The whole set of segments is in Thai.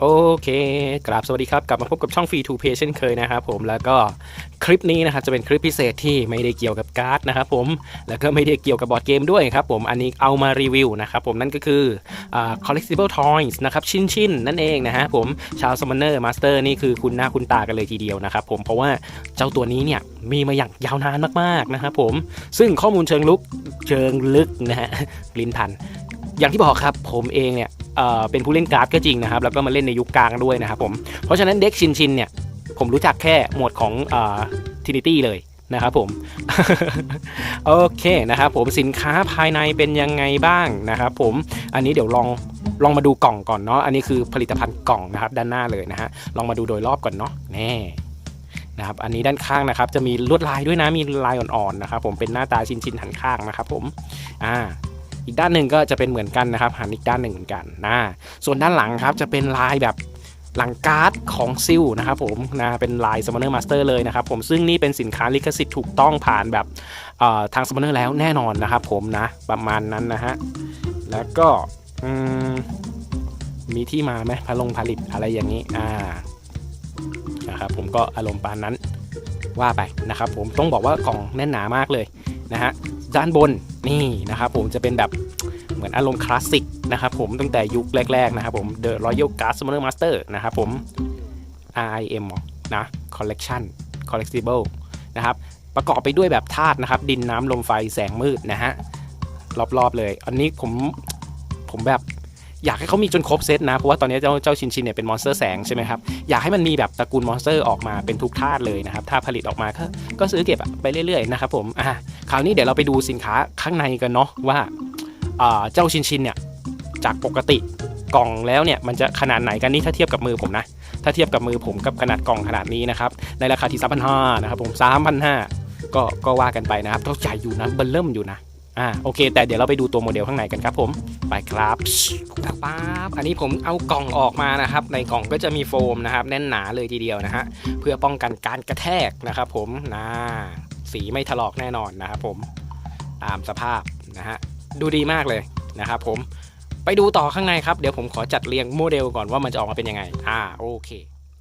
โอเค กราบสวัสดีครับ กลับมาพบกับช่องฟรีทูเพเช่นเคยนะครับผม แล้วก็คลิปนี้นะครับจะเป็นคลิปพิเศษที่ไม่ได้เกี่ยวกับการ์ดนะครับผม แล้วก็ไม่ได้เกี่ยวกับบอร์ดเกมด้วยครับผม อันนี้เอามารีวิวนะครับผม นั่นก็คือ collectible toys นะครับ ชิ้นชิ้นๆนั่นเองนะฮะผม ชาว Summoner Master นี่คือคุณหน้าคุณตากันเลยทีเดียวนะครับผม เพราะว่าเจ้าตัวนี้เนี่ยมีมาอย่างยาวนานมากๆนะครับผม ซึ่งข้อมูลเชิงลุกเชิงลึกนะฮะลิ้นพัน อย่างที่บอกครับผมเองเนี่ย เอ่อเป็นผู้เล่นการ์ดก็จริงนะครับ แล้วก็มาเล่นในยุคกลางด้วยนะครับผม เพราะฉะนั้นเด็กชินชินเนี่ย ผมรู้จักแค่หมวดของทินิตี้เลยนะครับผม โอเคนะครับผมสินค้าภายในเป็นยังไงบ้างนะครับผม อันนี้เดี๋ยวลองลองมาดูกล่องก่อนเนาะ อันนี้คือผลิตภัณฑ์กล่องนะครับด้านหน้าเลยนะฮะ ลองมาดูโดยรอบก่อนเนาะแน่นะครับ อันนี้ด้านข้างนะครับ จะมีลวดลายด้วยนะ มีลายอ่อนๆนะครับผม เป็นหน้าตาชินๆหันข้างนะครับผม อ่า อีกด้านหนึ่งก็จะเป็นเหมือนกันนะครับหันอีกด้านหนึ่งเหมือนกันนะส่วนด้านหลังครับจะเป็นลายแบบหลังการ์ดของซิลนะครับผมนะเป็นลาย Summoner Master เลยนะครับผมซึ่งนี่เป็นสินค้าลิขสิทธิ์ถูกต้องผ่านแบบทาง Summoner แล้วแน่นอนนะครับผมนะประมาณนั้นนะฮะแล้วก็มมีที่มาไหมพลงผลิตอะไรอย่างนี้อ่านะครับผมก็อารมณ์ปานนั้นว่าไปนะครับผมต้องบอกว่ากล่องแน่นหนามากเลย นะฮะด้านบนนี่นะครับผมจะเป็นแบบเหมือนอารมณ์คลาสสิกนะครับผมตั้งแต่ยุคแรกๆนะครับผม The Royal Guard Summoner Master นะครับผม RIM นะ Collection Collectible นะครับประกอบไปด้วยแบบธาตุนะครับ ดินน้ำลมไฟแสงมืดนะฮะรอบๆเลย อันนี้ผมผมแบบ อยากให้เขามีจนครบเซตนะ เพราะว่าตอนนี้เจ้าเจ้าชินชินเนี่ยเป็นมอนสเตอร์แสงใช่ไหมครับ อยากให้มันมีแบบตระกูลมอนสเตอร์ออกมาเป็นทุกธาตุเลยนะครับ ถ้าผลิตออกมาก็ก็ซื้อเก็บไปเรื่อยๆนะครับผมอะคราวนี้เดี๋ยวเราไปดูสินค้าข้างในกันเนาะว่าเจ้าชินชินเนี่ยจากปกติกล่องแล้วเนี่ยมันจะขนาดไหนกันนี่ถ้าเทียบกับมือผมนะ ถ้าเทียบกับมือผมกับขนาดกล่องขนาดนี้นะครับในราคาที่3,500นะครับผม3,500ก็ก็ว่ากันไปนะครับต้องใหญ่อยู่นะเบิ่เริ่มอยู่นะ อ่าโอเค แต่เดี๋ยวเราไปดูตัวโมเดลข้างในกันครับผมไปครับป๊าบอันนี้ผมเอากล่องออกมานะครับ ในกล่องก็จะมีโฟมนะครับ แน่นหนาเลยทีเดียวนะฮะเพื่อป้องกันการกระแทกนะครับผมนะสีไม่ถลอกแน่นอนนะครับผมตามสภาพนะฮะดูดีมากเลยนะครับผมไปดูต่อข้างในครับเดี๋ยวผมขอจัดเรียงโมเดลก่อนว่ามันจะออกมาเป็นยังไง อ่าโอเค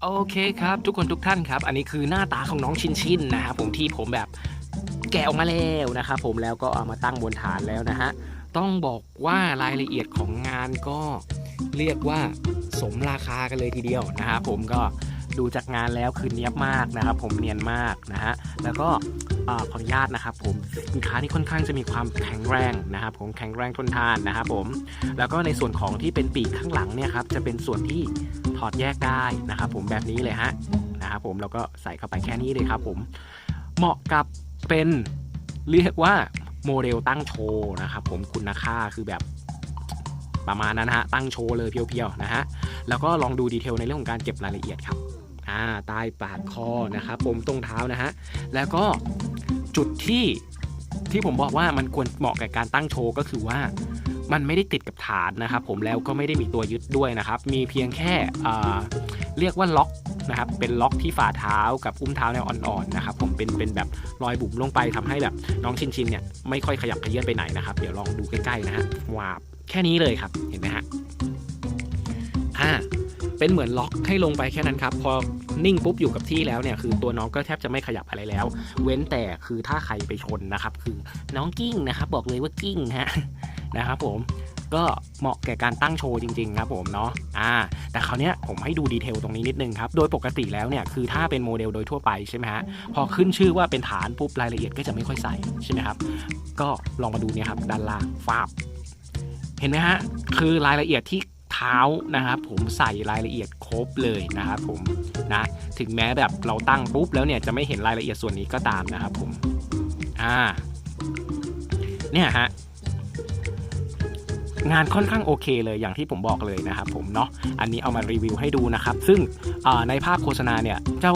โอเคครับ ทุกคนทุกท่านครับ อันนี้คือหน้าตาของน้องชินชินนะครับผมที่ผมแบบ แกะออกมาแล้วนะครับผมแล้วก็เอามาตั้งบนฐานแล้วนะฮะต้องบอกว่ารายละเอียดของงานก็เรียกว่าสมราคากันเลยทีเดียวนะครับผมก็ดูจากงานแล้วคือเนียบมากนะครับผมเนียนมากนะฮะแล้วก็เอ่อขออนุญาตนะครับผมสินค้าที่ค่อนข้างจะมีความแข็งแรงนะครับผมแข็งแรงทนทานนะครับผมแล้วก็ในส่วนของที่เป็นปีกข้างหลังเนี่ยครับจะเป็นส่วนที่ถอดแยกได้นะครับผมแบบนี้เลยฮะนะครับผมแล้วก็ใส่เข้าไปแค่นี้เลยครับผมเหมาะกับ เป็นเรียกว่าโมเดลตั้งโชว์นะครับผมคุณค่าคือแบบประมาณนั้นฮะตั้งโชว์เลยเพียวๆนะฮะแล้วก็ลองดูดีเทลในเรื่องของการเก็บรายละเอียดครับอ่าใต้ปาดคอนะครับผมตรงเท้านะฮะแล้วก็จุดที่ที่ผมบอกว่ามันควรเหมาะกับการตั้งโชว์ก็คือว่ามันไม่ได้ติดกับฐานนะครับผมแล้วก็ไม่ได้มีตัวยึดด้วยนะครับ มีเพียงแค่เรียกว่าล็อก นะครับเป็นล็อกที่ฝ่าเท้ากับอุ้มเท้าแนวอ่อนๆนะครับผมเป็นเป็นแบบรอยบุ๋มลงไปทำให้แบบน้องชินชินเนี่ยไม่ค่อยขยับขยื่นไปไหนนะครับเดี๋ยวลองดูใกล้ๆนะฮะวาบแค่นี้เลยครับเห็นไหมฮะอ่าเป็นเหมือนล็อกให้ลงไปแค่นั้นครับ พอนิ่งปุ๊บอยู่กับที่แล้วเนี่ยคือตัวน้องก็แทบจะไม่ขยับอะไรแล้ว เว้นแต่คือถ้าใครไปชนนะครับ คือน้องกิ้งนะครับ บอกเลยว่ากิ้งฮะนะครับผม ก็เหมาะแก่การตั้งโชว์จริงๆครับผมเนาะอ่าแต่คราวเนี้ยผมให้ดูดีเทลตรงนี้นิดนึงครับ โดยปกติแล้วเนี่ยคือถ้าเป็นโมเดลโดยทั่วไปใช่ไหมฮะพอขึ้นชื่อว่าเป็นฐานปุ๊บรายละเอียดก็จะไม่ค่อยใส่ใช่ไหมครับก็ลองมาดูเนี่ยครับด้านล่างฟาบเห็นไหมฮะคือรายละเอียดที่เท้านะครับผมใส่รายละเอียดครบเลยนะครับผมนะถึงแม้แบบเราตั้งปุ๊บแล้วเนี่ยจะไม่เห็นรายละเอียดส่วนนี้ก็ตามนะครับผมอ่าเนี่ยฮะ งานค่อนข้างโอเคเลยอย่างที่ผมบอกเลยนะครับผมเนาะอันนี้เอามารีวิวให้ดูนะครับ ซึ่งในภาพโฆษณาเนี่ยเจ้า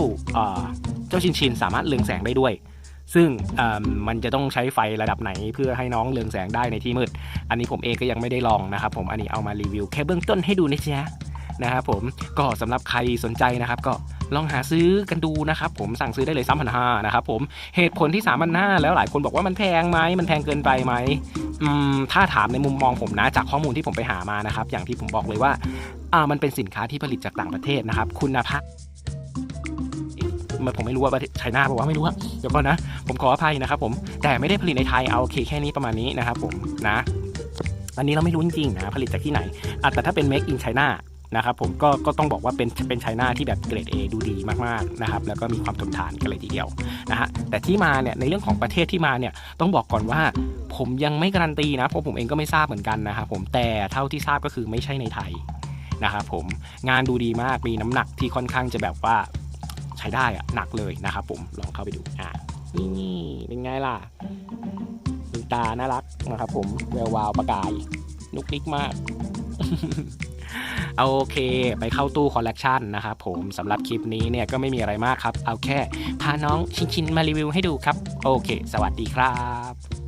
เจ้าชินชินสามารถเรืองแสงได้ด้วยซึ่งมันจะต้องใช้ไฟระดับไหนเพื่อให้น้องเรืองแสงได้ในที่มืด อันนี้ผมเองก็ยังไม่ได้ลองนะครับผม อันนี้เอามารีวิวแค่เบื้องต้นให้ดูนะจ๊ะนะครับผม ก็สำหรับใครสนใจนะครับก็ ลองหาซื้อกันดูนะครับผมสั่งซื้อได้เลย3,500นะครับผมเหตุผลที่3,500แล้วหลายคนบอกว่ามันแพงไหมมันแพงเกินไปไหมอืมถ้าถามในมุมมองผมนะจากข้อมูลที่ผมไปหามานะครับอย่างที่ผมบอกเลยว่าอ่ามันเป็นสินค้าที่ผลิตจากต่างประเทศนะครับ คุณภาพมันผมไม่รู้ว่าประเทศไชน่าบอกว่าไม่รู้เดี๋ยวก่อนนะ ผมขออภัยนะครับผมแต่ไม่ได้ผลิตในไทยเอาโอเคแค่นี้ประมาณนี้นะครับผมนะอันนี้เราไม่รู้จริงๆนะผลิตจากที่ไหนอะแต่ถ้าเป็น make in China นะครับผมก็ก็ต้องบอกว่าเป็นเป็นไชน่าที่แบบเกรด A ดูดีมากๆนะครับแล้วก็มีความทนทานกันเลยทีเดียวนะฮะแต่ที่มาเนี่ยในเรื่องของประเทศที่มาเนี่ยต้องบอกก่อนว่าผมยังไม่การันตีนะเพราะผมเองก็ไม่ทราบเหมือนกันนะครับผมแต่เท่าที่ทราบก็คือไม่ใช่ในไทยนะครับผมงานดูดีมากมีน้ำหนักที่ค่อนข้างจะแบบว่าใช้ได้อะหนักเลยนะครับผมลองเข้าไปดูอ่านี่เป็นไงล่ะตาน่ารักนะครับผมแวววาวประกายนุกนิกมาก เอาโอเค ไปเข้าตู้คอลเลกชันนะครับผมสำหรับคลิปนี้เนี่ยก็ไม่มีอะไรมากครับ เอาแค่พาน้องชินชินมารีวิวให้ดูครับ โอเค สวัสดีครับ